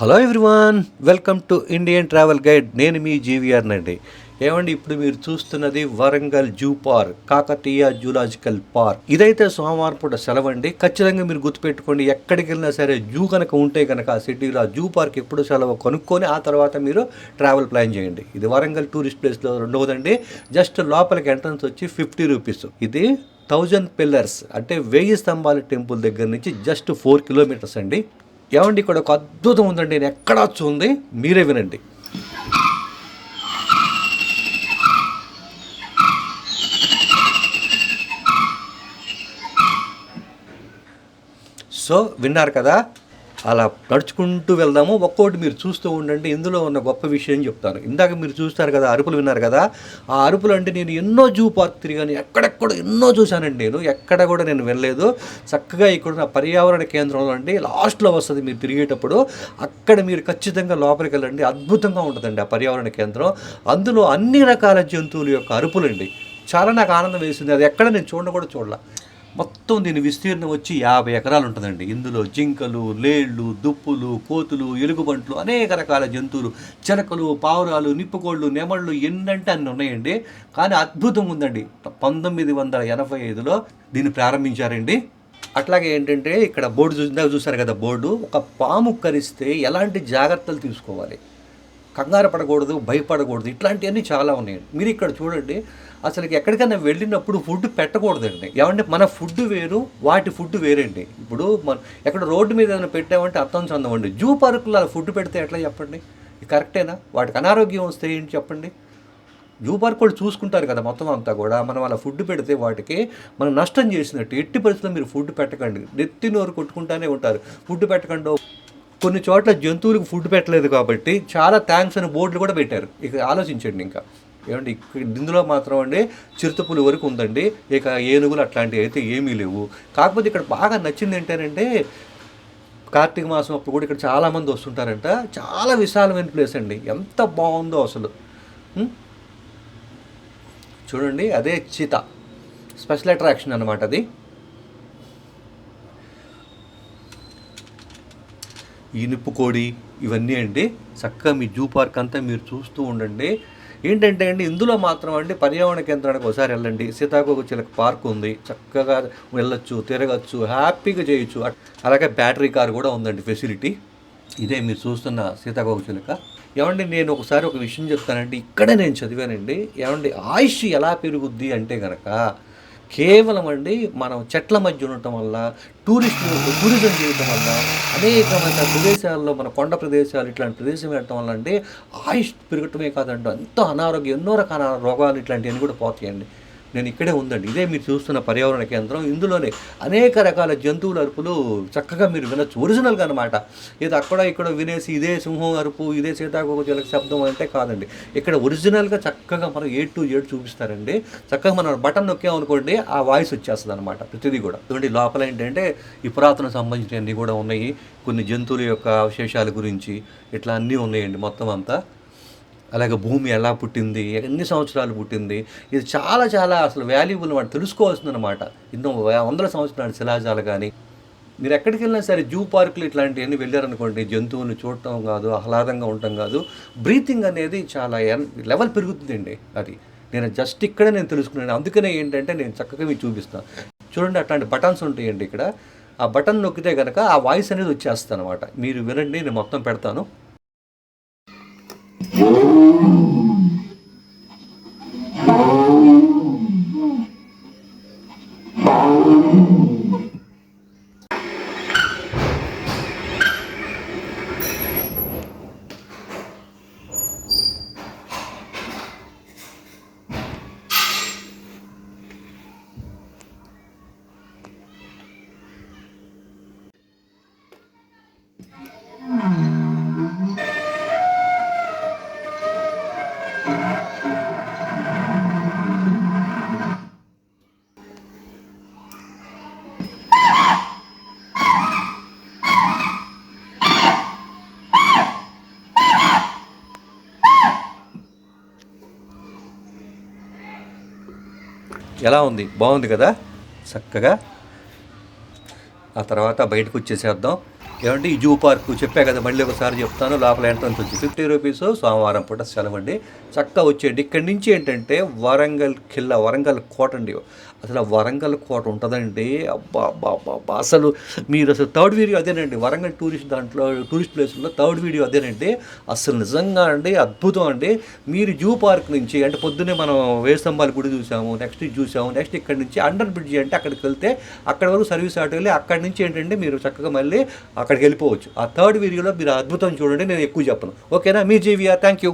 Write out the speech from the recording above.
Hello everyone welcome to Indian travel guide. నేను మీ GVR అండి ఏమండి ఇప్పుడు మీరు చూస్తున్నది Warangal zoo park Kakatiya zoological park. ఇదైతే సోమవారం పూట సెలవు అండి ఖచ్చితంగా మీరు గుర్తుపెట్టుకోండి ఎక్కడికి వెళ్ళినా సరే జూ కనుక ఉంటే కనుక ఆ సిటీలో ఆ జూ పార్క్ ఎప్పుడు సెలవు కొనుక్కొని ఆ తర్వాత మీరు ట్రావెల్ ప్లాన్ చేయండి. ఇది వరంగల్ టూరిస్ట్ ప్లేస్లో రెండవదండి. జస్ట్ లోపలికి ఎంట్రన్స్ వచ్చి ఫిఫ్టీ రూపీస్. ఇది థౌజండ్ పిల్లర్స్ అంటే వెయ్యి స్తంభాల టెంపుల్ దగ్గర నుంచి జస్ట్ ఫోర్ కిలోమీటర్స్ అండి. ఏమండి ఇక్కడ ఒక అద్భుతం ఉందండి నేను ఎక్కడా చూంది మీరే వినండి. సో విన్నారు కదా? అలా నడుచుకుంటూ వెళ్దాము. ఒక్కోటి మీరు చూస్తూ ఉండండి. ఇందులో ఉన్న గొప్ప విషయం చెప్తాను. ఇందాక మీరు చూస్తారు కదా అరుపులు విన్నారు కదా. ఆ అరుపులు అంటే నేను ఎన్నో జూ పార్క్ తిరిగాను. ఎక్కడెక్కడ ఎన్నో చూశానండి నేను. ఎక్కడ కూడా నేను వెళ్ళలేదు. చక్కగా ఇక్కడ ఉన్న పర్యావరణ కేంద్రంలో అండి లాస్ట్లో వస్తుంది మీరు తిరిగేటప్పుడు. అక్కడ మీరు ఖచ్చితంగా లోపలికి వెళ్ళండి. అద్భుతంగా ఉంటుందండి ఆ పర్యావరణ కేంద్రం. అందులో అన్ని రకాల జంతువుల యొక్క అరుపులండి. చాలా నాకు ఆనందం వేసింది. అది ఎక్కడ నేను చూడను కూడా చూడలే. మొత్తం దీని విస్తీర్ణం వచ్చి యాభై ఎకరాలు ఉంటుందండి. ఇందులో జింకలు లేళ్ళు దుప్పులు కోతులు ఎలుగుబంట్లు అనేక రకాల జంతువులు చిలకలు పావురాలు నిప్పుకోళ్ళు నెమళ్ళు ఎన్నంటే అన్ని ఉన్నాయండి. కానీ అద్భుతం ఉందండి. పంతొమ్మిది వందల ఎనభై ఐదులో దీన్ని ప్రారంభించారండి. అట్లాగే ఏంటంటే ఇక్కడ బోర్డు చూసిందాక చూసారు కదా బోర్డు. ఒక పాము కరిస్తే ఎలాంటి జాగ్రత్తలు తీసుకోవాలి? కంగారు పడకూడదు భయపడకూడదు ఇట్లాంటివన్నీ చాలా ఉన్నాయండి మీరు ఇక్కడ చూడండి అసలు ఎక్కడికైనా వెళ్ళినప్పుడు ఫుడ్ పెట్టకూడదండి. ఏమంటే మన ఫుడ్ వేరు వాటి ఫుడ్ వేరండి. ఇప్పుడు మన ఎక్కడ రోడ్డు మీద ఏదైనా పెట్టామంటే అర్థం చందమండి జూ పార్కులో అలా ఫుడ్ పెడితే ఎట్లా చెప్పండి? కరెక్టేనా? వాటికి అనారోగ్యం వస్తే ఏంటి చెప్పండి? జూ పార్క్ వాళ్ళు చూసుకుంటారు కదా మొత్తం అంతా కూడా. మనం అలా ఫుడ్ పెడితే వాటికి మనం నష్టం చేసినట్టు ఎట్టి పరిస్థితుల్లో మీరు ఫుడ్ పెట్టకండి. నెత్తి నోరు కొట్టుకుంటానే ఉంటారు. ఫుడ్ పెట్టకండి కొన్ని చోట్ల జంతువులకు ఫుడ్ పెట్టలేదు కాబట్టి చాలా థ్యాంక్స్ అని బోర్డులు కూడా పెట్టారు. ఇక ఆలోచించండి ఇంకా. ఏమండి ఇందులో మాత్రం అండి చిరుతపులు వరకు ఉందండి. ఇక ఏనుగులు అట్లాంటివి అయితే ఏమీ లేవు. కాకపోతే ఇక్కడ బాగా నచ్చింది ఏంటంటే కార్తీక మాసం అప్పుడు కూడా ఇక్కడ చాలామంది వస్తుంటారంట. చాలా విశాలమైన ప్లేస్ అండి. ఎంత బాగుందో అసలు. చూడండి అదే చీత. స్పెషల్ అట్రాక్షన్ అనమాట అది. ఇనుపు కోడి ఇవన్నీ అండి. చక్కగా మీ జూ పార్క్ అంతా మీరు చూస్తూ ఉండండి. ఏంటంటే అండి ఇందులో మాత్రం అండి పర్యావరణ కేంద్రానికి ఒకసారి వెళ్ళండి. సీతాకోక చిలక పార్క్ ఉంది. చక్కగా వెళ్ళొచ్చు తిరగచ్చు హ్యాపీగా చేయొచ్చు. అట్- అలాగే బ్యాటరీ కార్ కూడా ఉందండి ఫెసిలిటీ. ఇదే మీరు చూస్తున్న సీతాకోక చిలక. ఏమండి నేను ఒకసారి ఒక విషయం చెప్తానండి. ఇక్కడే నేను చదివానండి. ఏమండి ఆయుష్ ఎలా పెరుగుద్ది అంటే కనుక కేవలం అండి మనం చెట్ల మధ్య ఉండటం వల్ల టూరిస్టులు టూరిజం చేయటం వల్ల అనేకమైన ప్రదేశాల్లో మన కొండ ప్రదేశాలు ఇట్లాంటి ప్రదేశం వెళ్ళటం వల్ల అంటే ఆయుష్ పెరగటమే కాదండి ఎంతో అనారోగ్యం ఎన్నో రకాల రోగాలు ఇట్లాంటివన్నీ కూడా పోతాయండి. నేను ఇక్కడే ఉందండి. ఇదే మీరు చూస్తున్న పర్యావరణ కేంద్రం. ఇందులోనే అనేక రకాల జంతువుల అరుపులు చక్కగా మీరు వినొచ్చు. ఒరిజినల్గా అనమాట ఇది అక్కడ ఇక్కడ వినేసి ఇదే సింహం అరుపు ఇదే సీతాకోక చిలక శబ్దం అంటే కాదండి. ఇక్కడ ఒరిజినల్గా చక్కగా మనం ఏ టు ఏడు చూపిస్తారండి. చక్కగా మనం బటన్ నొక్కామనుకోండి ఆ వాయిస్ వచ్చేస్తుంది అనమాట ప్రతిదీ కూడా. చూడండి లోపల ఏంటంటే ఈ పురాతన సంబంధించినవన్నీ కూడా ఉన్నాయి. కొన్ని జంతువుల యొక్క అవశేషాల గురించి ఇట్లా అన్నీ ఉన్నాయండి మొత్తం అంతా. అలాగే భూమి ఎలా పుట్టింది ఎన్ని సంవత్సరాలు పుట్టింది ఇది చాలా చాలా అసలు వాల్యుబుల్ వాడు తెలుసుకోవాల్సింది అనమాట ఎన్నో వందల సంవత్సరాల శిలాజాలు కానీ మీరు ఎక్కడికి వెళ్ళినా సరే జూ పార్కులు ఇట్లాంటివన్నీ వెళ్ళారనుకోండి జంతువులను చూడటం కాదు ఆహ్లాదంగా ఉండటం కాదు బ్రీతింగ్ అనేది చాలా ఎన్- లెవెల్ పెరుగుతుందండి అది. నేను జస్ట్ ఇక్కడే నేను తెలుసుకున్నాను. అందుకనే ఏంటంటే నేను చక్కగా మీకు చూపిస్తాను చూడండి అట్లాంటి బటన్స్ ఉంటాయండి ఇక్కడ. ఆ బటన్ నొక్కితే కనుక ఆ వాయిస్ అనేది వచ్చేస్తుంది అనమాట మీరు వినండి నేను మొత్తం పెడతాను. Ooh. ఎలా ఉంది? బాగుంది కదా? చక్కగా. ఆ తర్వాత బయటకు వచ్చేసేద్దాం. ఏమంటే ఈ జూ పార్క్ చెప్పా కదా మళ్ళీ ఒకసారి చెప్తాను. లోపల ఎంట్రన్స్ వచ్చి ఫిఫ్టీ రూపీస్ సోమవారం పూట సెలవు అండి చక్కగా వచ్చేయండి. ఇక్కడి నుంచి ఏంటంటే వరంగల్ కిల్లా వరంగల్ కోట అండి. అసలు ఆ వరంగల్ కోట ఉంటుందండి. అబ్బా అబ్బా అబ్బా అసలు మీరు అసలు థర్డ్ వీడియో అదేనండి. వరంగల్ టూరిస్ట్ దాంట్లో టూరిస్ట్ ప్లేస్లో థర్డ్ వీడియో అదేనండి. అసలు నిజంగా అండి అద్భుతం అండి. మీరు జూ పార్క్ నుంచి అంటే పొద్దున్నే మనం వేస్తంబాల గుడి చూసాము నెక్స్ట్ చూసాము నెక్స్ట్ ఇక్కడ నుంచి అండర్ బ్రిడ్జ్ అంటే అక్కడికి వెళ్తే అక్కడ వరకు సర్వీస్ ఆటో వెళ్ళి అక్కడి నుంచి ఏంటంటే మీరు చక్కగా మళ్ళీ అక్కడికి వెళ్ళిపోవచ్చు. ఆ థర్డ్ వీడియోలో మీరు అద్భుతం చూడండి నేను ఎక్కువ చెప్పను. ఓకేనా? మీ జీవియా థ్యాంక్ యూ.